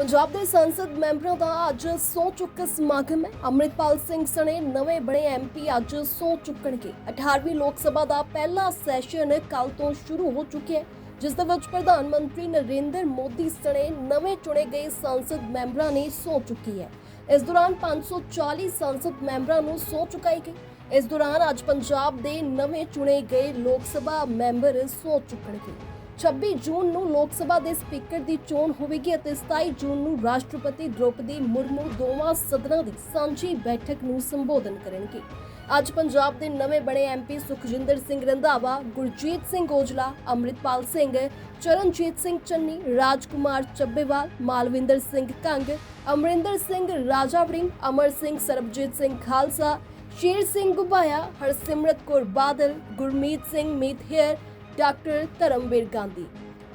ਪੰਜਾਬ ਦੇ ਸੰਸਦ ਮੈਂਬਰਾਂ ਦਾ ਅੱਜ ਸਹੁੰ ਚੁੱਕ ਸਮਾਗਮ ਹੈ। ਅੰਮ੍ਰਿਤਪਾਲ ਸਿੰਘ ਸਣੇ ਨਵੇਂ ਬਣੇ ਐਮਪੀ ਅੱਜ ਸਹੁੰ ਚੁੱਕਣਗੇ। 18ਵੀਂ ਲੋਕ ਸਭਾ ਦਾ ਪਹਿਲਾ ਸੈਸ਼ਨ ਕੱਲ ਤੋਂ ਸ਼ੁਰੂ ਹੋ ਚੁੱਕਿਆ ਹੈ, ਜਿਸ ਦੇ ਵਿੱਚ ਪ੍ਰਧਾਨ ਮੰਤਰੀ ਨਰਿੰਦਰ ਮੋਦੀ ਸਣੇ ਨਵੇਂ ਚੁਣੇ ਗਏ ਸੰਸਦ ਮੈਂਬਰਾਂ ਨੇ ਸਹੁੰ ਚੁੱਕੀ ਹੈ। ਇਸ ਦੌਰਾਨ 540 ਸੰਸਦ ਮੈਂਬਰਾਂ ਨੂੰ ਸਹੁੰ ਚੁਕਾਈ ਗਈ ਇਸ ਦੌਰਾਨ ਅੱਜ ਪੰਜਾਬ ਦੇ ਨਵੇਂ ਚੁਣੇ ਗਏ ਲੋਕ ਸਭਾ ਮੈਂਬਰ ਸਹੁੰ ਚੁੱਕਣਗੇ। 26 ਜੂਨ ਨੂੰ ਲੋਕ ਸਭਾ ਦੇ ਸਪੀਕਰ ਦੀ ਚੋਣ ਹੋਵੇਗੀ ਅਤੇ 27 ਜੂਨ ਨੂੰ ਰਾਸ਼ਟਰਪਤੀ ਦ੍ਰੋਪਦੀ ਮੁਰਮੂ ਦੋਵਾਂ ਸਦਨਾਂ ਦੀ ਸਾਂਝੀ ਬੈਠਕ ਨੂੰ ਸੰਬੋਧਨ ਕਰਨਗੇ। ਅੱਜ ਪੰਜਾਬ ਦੇ ਨਵੇਂ ਬਣੇ ਐਮਪੀ ਸੁਖਜਿੰਦਰ ਸਿੰਘ ਰੰਧਾਵਾ, ਗੁਰਜੀਤ ਸਿੰਘ ਔਜਲਾ, ਅੰਮ੍ਰਿਤਪਾਲ ਸਿੰਘ, ਚਰਨਜੀਤ ਸਿੰਘ ਚੰਨੀ, ਰਾਜਕੁਮਾਰ ਚੱਬੇਵਾਲ, ਮਾਲਵਿੰਦਰ ਸਿੰਘ ਕੰਗ, ਅਮਰਿੰਦਰ ਸਿੰਘ ਰਾਜਾਵੜਿੰਗ ਅਮਰ ਸਿੰਘ ਸਰਬਜੀਤ ਸਿੰਘ ਖਾਲਸਾ, ਸ਼ੇਰ ਸਿੰਘ ਗੁਬਾਇਆ, ਹਰਸਿਮਰਤ ਕੌਰ ਬਾਦਲ, ਗੁਰਮੀਤ ਸਿੰਘ ਮੀਤਹਿਰ ਡਾਕਟਰ ਧਰਮਵੀਰ ਗਾਂਧੀ।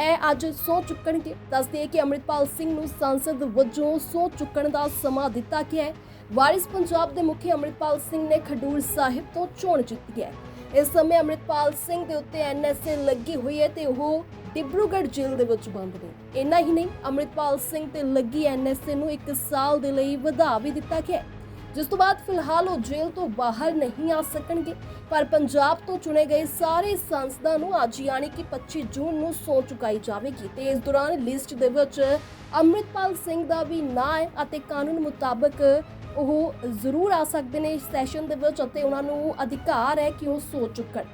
ਇਹ ਅੱਜ ਸਹੁੰ ਚੁੱਕਣਗੇ। ਦੱਸਦੇ ਕਿ ਅੰਮ੍ਰਿਤਪਾਲ ਸਿੰਘ ਨੂੰ ਸੰਸਦ ਵਜੋਂ ਸਹੁੰ ਚੁੱਕਣ ਦਾ ਸਮਾਂ ਦਿੱਤਾ ਗਿਆ ਹੈ। ਵਾਰਿਸ ਪੰਜਾਬ ਦੇ ਮੁਖੀ ਅੰਮ੍ਰਿਤਪਾਲ ਸਿੰਘ ਨੇ ਖਡੂਰ ਸਾਹਿਬ ਤੋਂ ਚੋਣ ਜਿੱਤੀ ਹੈ। ਇਸ ਸਮੇਂ ਅੰਮ੍ਰਿਤਪਾਲ ਸਿੰਘ ਦੇ ਉੱਤੇ ਐਨਐਸਏ ਲੱਗੀ ਹੋਈ ਹੈ ਤੇ ਉਹ ਡਿਬਰੂਗੜ੍ਹ ਜੇਲ੍ਹ ਦੇ ਵਿੱਚ ਬੰਦ ਨੇ। ਇੰਨਾ ਹੀ ਨਹੀਂ, ਅੰਮ੍ਰਿਤਪਾਲ ਸਿੰਘ ਤੇ ਲੱਗੀ ਐਨਐਸਏ ਨੂੰ 1 ਸਾਲ ਦੇ ਲਈ ਵਧਾ ਵੀ ਦਿੱਤਾ ਗਿਆ ਜਿਸ ਤੋਂ ਬਾਅਦ ਫਿਲਹਾਲ ਉਹ ਜੇਲ੍ਹ ਤੋਂ ਬਾਹਰ ਨਹੀਂ ਆ ਸਕਣਗੇ। ਪਰ ਪੰਜਾਬ ਤੋਂ ਚੁਣੇ ਗਏ ਸਾਰੇ ਸੰਸਦਾਂ ਨੂੰ ਅੱਜ ਯਾਨੀ ਕਿ 25 ਜੂਨ ਨੂੰ ਸੌ ਚੁਕਾਈ ਜਾਵੇਗੀ ਤੇ ਇਸ ਦੌਰਾਨ ਲਿਸਟ ਦੇ ਵਿੱਚ ਅੰਮ੍ਰਿਤਪਾਲ ਸਿੰਘ ਦਾ ਵੀ ਨਾਂ ਹੈ ਅਤੇ ਕਾਨੂੰਨ ਮੁਤਾਬਕ ਉਹ ਜ਼ਰੂਰ ਆ ਸਕਦੇ ਨੇ ਇਸ ਸੈਸ਼ਨ ਦੇ ਵਿੱਚ ਅਤੇ ਉਹਨਾਂ ਨੂੰ ਅਧਿਕਾਰ ਹੈ ਕਿ ਉਹ ਸੌ ਚੁੱਕਣ।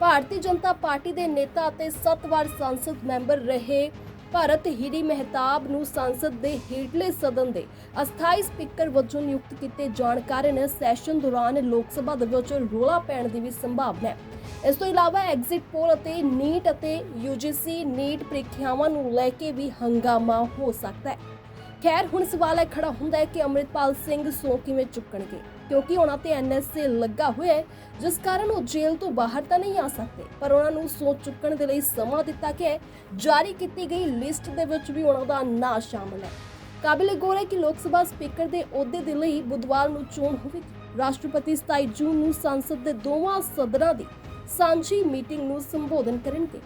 ਭਾਰਤੀ ਜਨਤਾ ਪਾਰਟੀ ਦੇ ਨੇਤਾ ਅਤੇ 7 ਵਾਰ ਸੰਸਦ ਮੈਂਬਰ ਰਹੇ ਭਾਰਤ ਹੀਰੀ ਮਹਿਤਾਬ ਨੂੰ ਸੰਸਦ ਦੇ ਹੇਠਲੇ ਸਦਨ ਦੇ ਅਸਥਾਈ ਸਪੀਕਰ ਵਜੋਂ ਨਿਯੁਕਤ ਕੀਤੇ ਜਾਣ ਕਾਰਨ ਸੈਸ਼ਨ ਦੌਰਾਨ ਲੋਕ ਸਭਾ ਦੇ ਵਿੱਚ ਰੋਲਾ ਪੈਣ ਦੀ ਵੀ ਸੰਭਾਵਨਾ ਹੈ। ਇਸ ਤੋਂ ਇਲਾਵਾ ਐਗਜ਼ਿਟ ਪੋਲ ਅਤੇ ਨੀਟ ਅਤੇ ਯੂਜੀਸੀ ਨੀਟ ਪ੍ਰੀਖਿਆਵਾਂ ਨੂੰ ਲੈ ਕੇ ਵੀ ਹੰਗਾਮਾ ਹੋ ਸਕਦਾ ਹੈ। ਖੈਰ, ਹੁਣ ਸਵਾਲ ਇਹ ਖੜਾ ਹੁੰਦਾ ਹੈ ਕਿ ਅੰਮ੍ਰਿਤਪਾਲ ਸਿੰਘ ਸੌ ਕਿਵੇਂ ਚੁੱਕਣਗੇ? ਕਿਉਂਕਿ ਉਹਨਾਂ ਤੇ ਐਨਐਸਏ ਲੱਗਾ ਹੋਇਆ ਹੈ, ਜਿਸ ਕਾਰਨ ਉਹ ਜੇਲ੍ਹ ਤੋਂ ਬਾਹਰ ਤਾਂ ਨਹੀਂ ਆ ਸਕਦੇ। ਪਰ ਉਹਨਾਂ ਨੂੰ ਸੌ ਚੁੱਕਣ ਦੇ ਲਈ ਸਮਾਂ ਦਿੱਤਾ ਗਿਆ ਹੈ। ਜਾਰੀ ਕੀਤੀ ਗਈ ਲਿਸਟ ਦੇ ਵਿੱਚ ਵੀ ਉਹਨਾਂ ਦਾ ਨਾਂ ਸ਼ਾਮਲ ਹੈ। ਕਾਬਿਲੇ ਗੌਰ ਹੈ ਕਿ ਲੋਕ ਸਭਾ ਸਪੀਕਰ ਦੇ ਅਹੁਦੇ ਦੇ ਲਈ ਬੁੱਧਵਾਰ ਨੂੰ ਚੋਣ ਹੋਵੇਗੀ। ਰਾਸ਼ਟਰਪਤੀ 27 ਜੂਨ ਨੂੰ ਸੰਸਦ ਦੇ ਦੋਵਾਂ ਸਦਨਾਂ ਦੀ ਸਾਂਝੀ ਮੀਟਿੰਗ ਨੂੰ ਸੰਬੋਧਨ ਕਰਨਗੇ।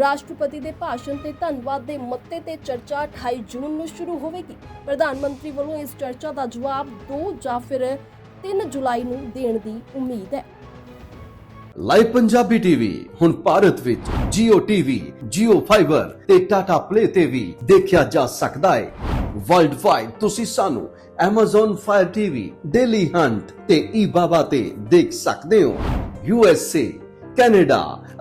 ਰਾਸ਼ਟਰਪਤੀ ਦੇ ਭਾਸ਼ਣ ਤੇ ਧੰਨਵਾਦ ਦੇ ਮੱਤੇ ਤੇ ਚਰਚਾ 28 ਜੂਨ ਨੂੰ ਸ਼ੁਰੂ ਹੋਵੇਗੀ। ਪ੍ਰਧਾਨ ਮੰਤਰੀ ਵੱਲੋਂ ਇਸ ਚਰਚਾ ਦਾ ਜਵਾਬ 2 ਜਾਂ ਫਿਰ 3 ਜੁਲਾਈ ਨੂੰ ਦੇਣ ਦੀ ਉਮੀਦ ਹੈ। ਲਾਈਵ ਪੰਜਾਬੀ ਟੀਵੀ ਹੁਣ ਭਾਰਤ ਵਿੱਚ Jio TV, Jio Fiber ਤੇ Tata Play ਤੇ ਵੀ ਦੇਖਿਆ ਜਾ ਸਕਦਾ ਹੈ। ਵਰਲਡ ਵਾਈਡ ਤੁਸੀਂ ਸਾਨੂੰ Amazon Fire TV, Daily Hunt ਤੇ eBaba ਤੇ ਦੇਖ ਸਕਦੇ ਹੋ। USA, Canada,